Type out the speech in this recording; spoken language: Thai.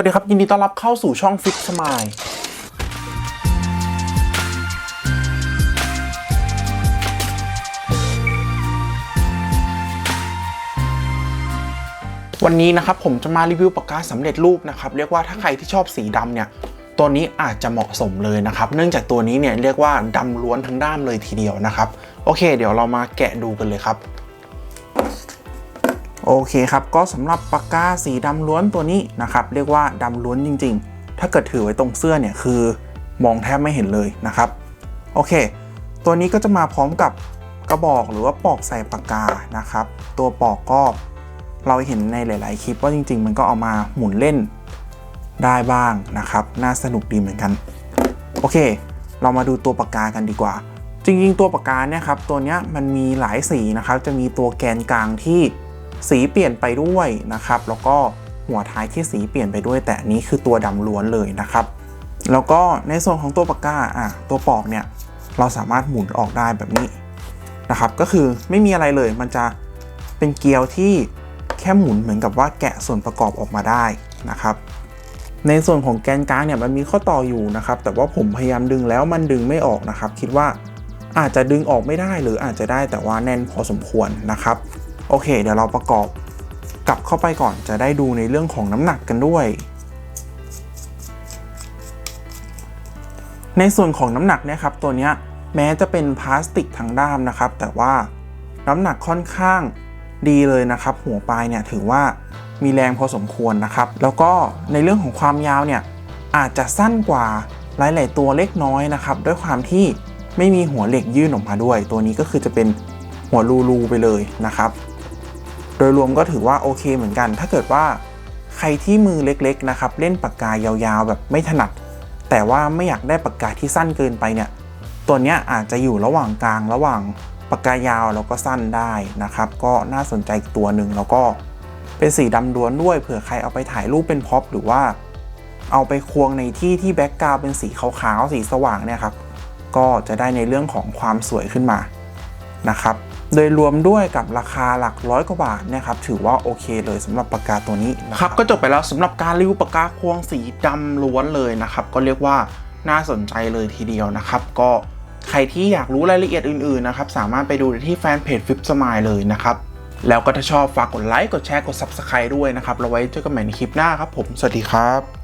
วัสดีครับ ยินดีต้อนรับเข้าสู่ช่อง Fix Smile วันนี้นะครับผมจะมารีวิวปากกาสำเร็จรูปนะครับ เรียกว่าถ้าใครที่ชอบสีดำเนี่ย ตัวนี้อาจจะเหมาะสมเลยนะครับ เนื่องจากตัวนี้เนี่ยเรียกว่าดำล้วนทั้งด้ามเลยทีเดียวนะครับ โอเค เดี๋ยวเรามาแกะดูกันเลยครับ โอเคครับ ก็สำหรับปากกาสีดำล้วนตัวนี้นะครับ เรียกว่าดำล้วนจริง ๆ ถ้าเกิดถือไว้ตรงเสื้อเนี่ยคือมองแทบไม่เห็นเลยนะครับ โอเค ตัวนี้ก็จะมาพร้อมกับกระบอกหรือว่าปอกใส่ปากกานะครับ ตัวปอกก็เราเห็นในหลาย ๆ คลิปว่าจริง ๆ มันก็เอามาหมุนเล่นได้บ้างนะครับ น่าสนุกดีเหมือนกัน โอเค เรามาดูตัวปากกากันดีกว่า จริง ๆ ตัวปากกาเนี่ยครับ ตัวนี้มันมีหลายสีนะครับ จะมีตัวแกนกลางที่ สีเปลี่ยนไปด้วยนะครับ แล้วก็หัวท้ายที่สีเปลี่ยนไปด้วย แต่อันนี้คือตัวดำล้วนเลยนะครับ แล้วก็ในส่วนของตัวปากกาอะตัวปอกเนี่ยเราสามารถหมุนออกได้แบบนี้นะครับ ก็คือไม่มีอะไรเลยมันจะเป็นเกลียวที่แค่หมุนเหมือนกับว่าแกะส่วนประกอบออกมาได้นะครับ ในส่วนของแกนกลางเนี่ยมันมีข้อต่ออยู่นะครับ แต่ว่าผมพยายามดึงแล้วมันดึงไม่ออกนะครับ คิดว่าอาจจะดึงออกไม่ได้หรืออาจจะได้แต่ว่าแน่นพอสมควรนะครับ โอเค เดี๋ยวเราประกอบกลับเข้าไปก่อนจะได้ดูในเรื่องของน้ำหนักกันด้วย ในส่วนของน้ำหนักเนี่ยครับตัวเนี้ยแม้จะเป็นพลาสติกทั้งด้ามนะครับ แต่ว่าน้ำหนักค่อนข้างดีเลยนะครับ หัวปลายเนี่ยถือว่ามีแรงพอสมควรนะครับ แล้วก็ในเรื่องของความยาวเนี่ยอาจจะสั้นกว่าหลาย ๆ ตัวเล็กน้อยนะครับ ด้วยความที่ไม่มีหัวเหล็กยื่นออกมาด้วย ตัวนี้ก็คือจะเป็นหัวรูๆไปเลยนะครับ โดยรวมก็ถือว่าโอเคเหมือนกัน ถ้าเกิดว่าใครที่มือเล็กๆนะครับเล่นปากกายาวๆ แบบไม่ถนัด แต่ว่าไม่อยากได้ปากกาที่สั้นเกินไปเนี่ยตัวเนี้ยอาจจะอยู่ระหว่างกลางระหว่างปากกายาวแล้วก็สั้นได้นะครับ ก็น่าสนใจตัวหนึ่งแล้วก็เป็นสีดำล้วนด้วยเผื่อใครเอาไปถ่ายรูปเป็นพ็อปหรือว่าเอาไปควงในที่ที่แบ็กกราวเป็นสีขาวๆสีสว่างเนี่ยครับ ก็จะได้ในเรื่องของความสวยขึ้นมานะครับ โดยรวมด้วยกับราคาหลักร้อยกว่าบาทนะครับถือว่าโอเคเลยสำหรับปากกาตัวนี้นะครับก็จบไปแล้วสำหรับการรีวิวปากกาควงสีดำล้วนเลยนะครับก็เรียกว่าน่าสนใจเลยทีเดียวนะครับก็ใครที่อยากรู้รายละเอียดอื่นๆนะครับสามารถไปดูได้ที่แฟนเพจฟิปสมายเลยนะครับแล้วก็ถ้าชอบฝากกดไลค์กดแชร์กด Subscribe ด้วยนะครับเราไว้เจอกันใหม่ในคลิปหน้าครับผมสวัสดีครับ